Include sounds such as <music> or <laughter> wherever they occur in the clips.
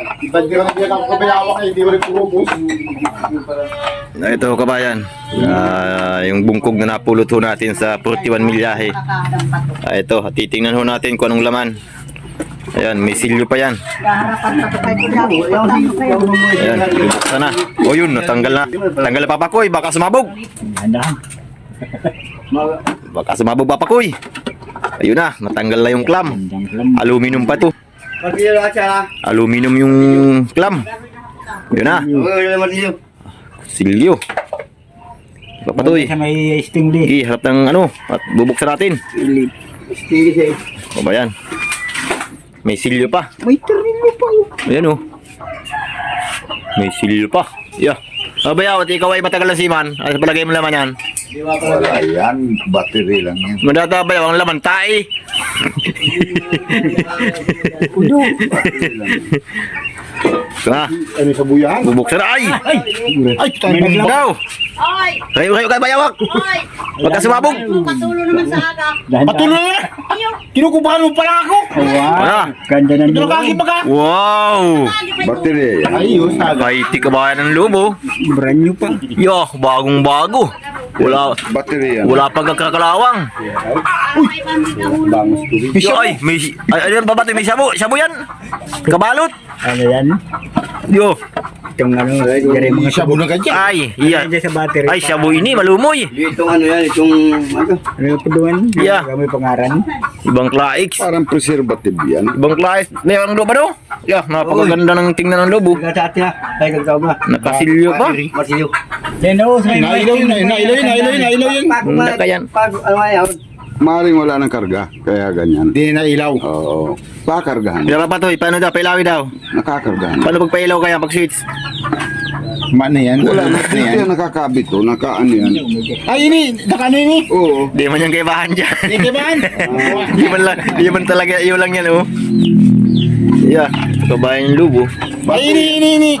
Ba't di ka ako kabayawak eh, di mo rin pumubos. Ah, Ito kabayan, Ah, yung bungkog na napulot ho natin sa 41 milyahe. Ah, ito, titingnan ho natin kung anong laman. Ayan, may silyo pa yan. Ayan, bubuksan na. O yun, natanggal na. Tanggal na papakoy, baka sumabog. Baka sumabog papakoy. Ayun na, natanggal na yung clam. Aluminum pa to. Aluminum yung clam. Yun na, silyo. Papatoy. Sa may stingli. Sige, harap ng ano, at bubuksan natin. Stigis eh. O ba yan? May silyo pa. May tornilyo pa. Ayan o. May silyo pa. Yeah. O ba at ikaw ay matagal na siman. Ano sa palagay mo laman yan? Wala yan, battery lang yan. Madata ba yaw, ang laman tae. Udo. Battery lang. Ha? Ano sa buyahan? Bubuksan. Ay! Ay, tayo May. Daw! Oy! Kayo, kayo, kayo bayawak! Ka sumabog! Patulo naman sa aga. Patuloy na! Kinukubahan mo pa lang ako! Wow. Ganda ng Ito lugar. nakakipag ka! Wow! Battery. Ayos, taga. Kaiti ka ba ng lubo? Brand new pa. Yo, bagong bago. Wala, Battery yan. wala pang kakalawang. May pamit na hulo. Bangus tubig. Yo, ay, may, ay, ay, babato, may shabu, shabu yan. Kabalot. Ano yan? Yo, Itong ano, dari mga Sabo na ganyan. ay, iya. Diyan sa battery. Ay, shabu ini, malumoy. Itong ano yan, itong ano? Ano po doon? Yeah. May pangaran. Ibang klaix. Parang preservative yan. Ibang klaix. Mayroong lupa daw. Yeah, napakaganda ng tingnan ng lobo. Sa atin ha. Ay, kagkaw ba? Nakasilyo pa. Martilyo. Yan o. sa may- Nailaw yun, nailaw yun, nailaw yun, nailaw yun. Nakayan. Pag, ano yan? Maring wala ng karga, kaya ganyan. Hindi na ilaw. Oo. Pakargahan. Kaya pa to, paano daw, pailawi daw. Nakakargahan. Paano pag pailaw kaya pag switch? Man na yan. Wala na. yan. yan nakakabit to. Nakaano yan. Ay, ini, nakano ini? Oo. Di man yung kaibahan dyan. Hindi ba? <laughs> Di man lang, di man talaga, iyo lang yan oh. Yeah, kabayan yung lubo. Ay, ini, ini, ini.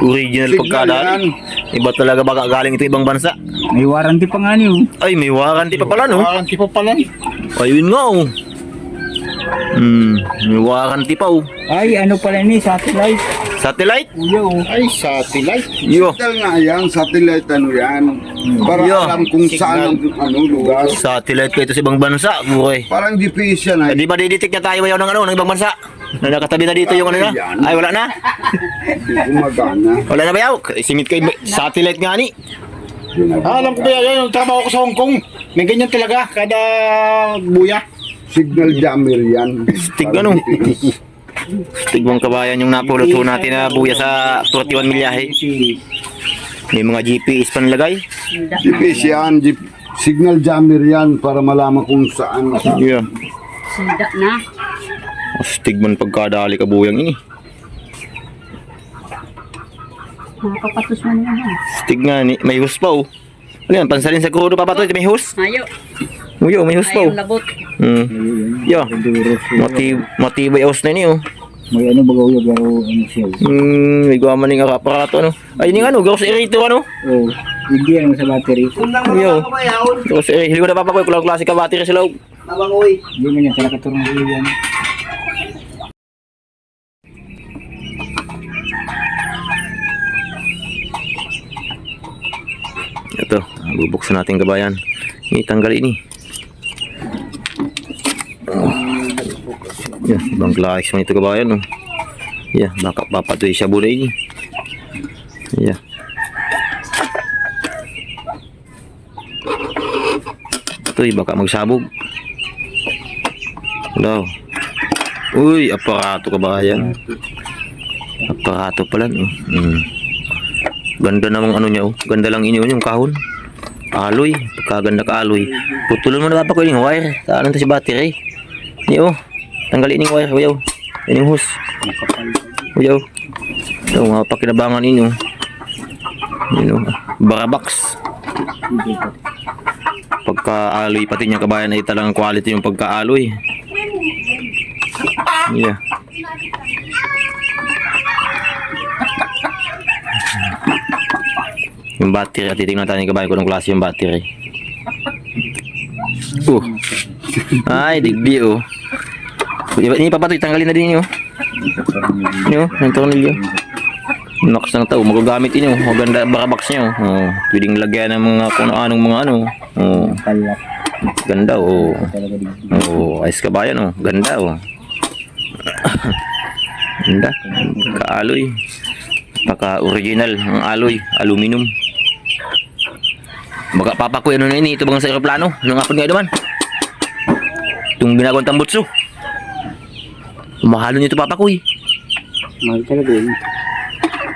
Original yan. Iba talaga baka galing ito ibang bansa. May warranty pa nga niyo. Ay, may warranty pa pala no. Parang tipo pala. Ayun nga oh. Hmm, may warranty pa oh. Ay, ano pala ni? Satellite. Satellite? Kuya o. Ay, satellite. Yo, Signal nga yan. Satellite ano yan. Para Yeah. alam kung saan ang ano, lugar. satellite pa ito sa ibang bansa, buhay. Parang GPS yan Eh, ay. di ba didetect na tayo ayaw ng ano, ng ibang bansa? Na nakatabi na dito yung ano na? Yan. Ay, wala na? Hindi gumagana. Wala na ba yaw? Simit kayo, satellite nga ni. Ah, alam ko ba yan, yung trabaho ko sa Hong Kong. May ganyan talaga, kada buya. Signal jammer yan. Stig Parang ano? GPS. Tigmang kabayan yung napulot ho natin na buya sa 41 milyahe. May mga GPS pa nilagay. GPS yan. G- signal jammer yan para malaman kung saan. Yeah. Sunda na. Astigman pagkadali ka buyang ini. Nakapatos mo naman. Stig nga ni, may hus pa oh. Ano yan, pansalin sa krudo papatoy, may hus? Ayo. Uyo, may hus pa Ayaw oh. labot. Hmm. Yo, mati matibay aus na ni oh. May ano baga uya garo ano siya. Hmm, may gawa man ng aparato ano. Ay, yung ano, gawa sa irito ano. Oh, hindi ano sa battery. Yo. Gawa sa irito, na papakoy, kulang klase ka battery sa loob. Hindi man yan. Kala katurang uya yan. Ito, bubuksan natin kabayan. Ini tanggal ini. Oh. Yeah, ibang klase man ito kabayan oh. Yeah, baka papatoy siya bulay ini. Ito, eh, baka magsabog. Hello. Uy, aparato kabayan. Aparato pala no. Mm. Ganda namang ano niya oh. Ganda lang inyo yung kahon. Aloy. Pagkaganda ka aloy. Putulun mo na papa ko yung wire. Saan to si battery? Ni oh. Tanggalin yung wire. Uyaw. Yan yung hose. Uyaw. Ito mga pakinabangan ninyo. Yun oh. Barabox. Pagka-aloy pati niya kabayan ay talagang quality yung pagka-aloy. Yeah. Yung battery, at titingnan tayo ng kabayo kung anong klase yung battery. Uh. Ay, digdi oh. Ini papatoy, tanggalin na din yun. Yun, yung tornilyo. Nakas ng tao, magagamit inyo. Maganda barabox nyo. Oh, pwedeng lagyan ng mga kung anong mga ano. Oh, ganda oh. Oh, ayos ka ba yan oh. Ganda oh. <laughs> Ganda. Kaaloy. Paka original ang aloy, aluminum. Baka papakuy ano na ini ito bang sa eroplano? Nung ako nga naman. Itong ginagawang tambutso. Mahalo nito papakuy. Mahal talaga yun.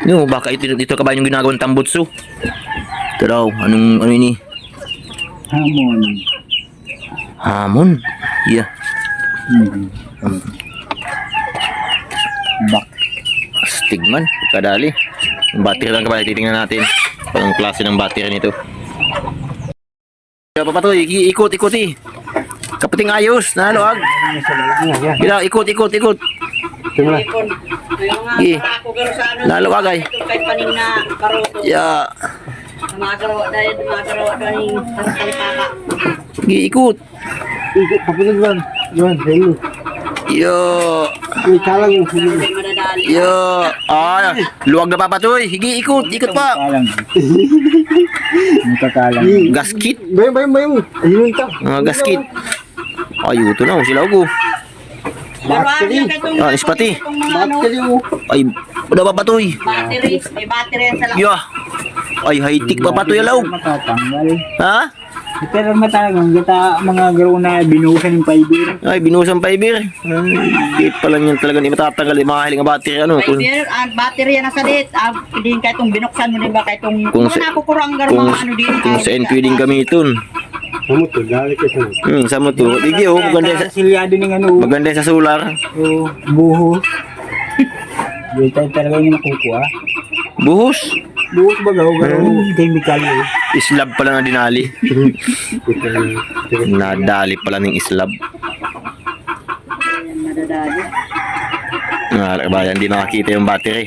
No, baka ito dito ka ba yung ginagawang tambutso? Ito daw, anong ano ini? Hamon. Hamon. Yeah. Hmm. Bak. Stigman, kadali. Yung battery lang kapag titingnan natin. Anong klase ng battery nito. Papatoy, i- ikot, ikot eh. Kapating ayos, naluag. Kila, ikot, ikot, ikot. Sa ano. Lalo ka, na karoto. Ya, mga garawa dahil tarantalitaka. gi ikot. Kapatid ba? Yun, sa'yo. Yo, May kalang yung madadali. yo. Ah, luwag na papatoy. Higi, ikot, ikot pa. Kalang. <laughs> May kakalang. Gaskit. Bayong, bayong, bayong. Ayun ta. Mga gaskit. Ay, ito na, sila ko. Ano yung itong Ah, ispati. mga ano, Ay, wala papatoy. battery. May battery yan sa loob. Yo. Ay, high-tech papatoy alaw. Matatanggal. Ha? Pero matalagang gata mga garo na binuhusan ng fiber. Ay, binusan pa ibir. Ay, di pala niyan talaga di matatanggal. Di makahiling ang battery. Ano? May Kung, beer, ang battery yan nasa dit. Ah, pwedeng kahit itong binuksan mo din ba kahit itong Kung mga sa- nakukurang garo kung, mga ano din. kung saan pwedeng gamiton. Ano to? Galit ito. Hmm, sa mo to. Digi, oh, maganda sa, Silyado ng ano. maganda sa solar. Oh, buho. <laughs> Hindi tayo talaga yung nakukuha. Buhos. Buhos ba gaw? Garo chemical eh. Islab pala na dinali. <laughs> Nadali pala ng islab. Madadali. Nga, bayan, hindi nakakita yung battery.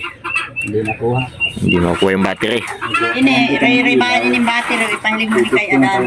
Hindi nakuha. Hindi makuha yung battery. Ini, re-rebayan din yung battery. Di kay Adan.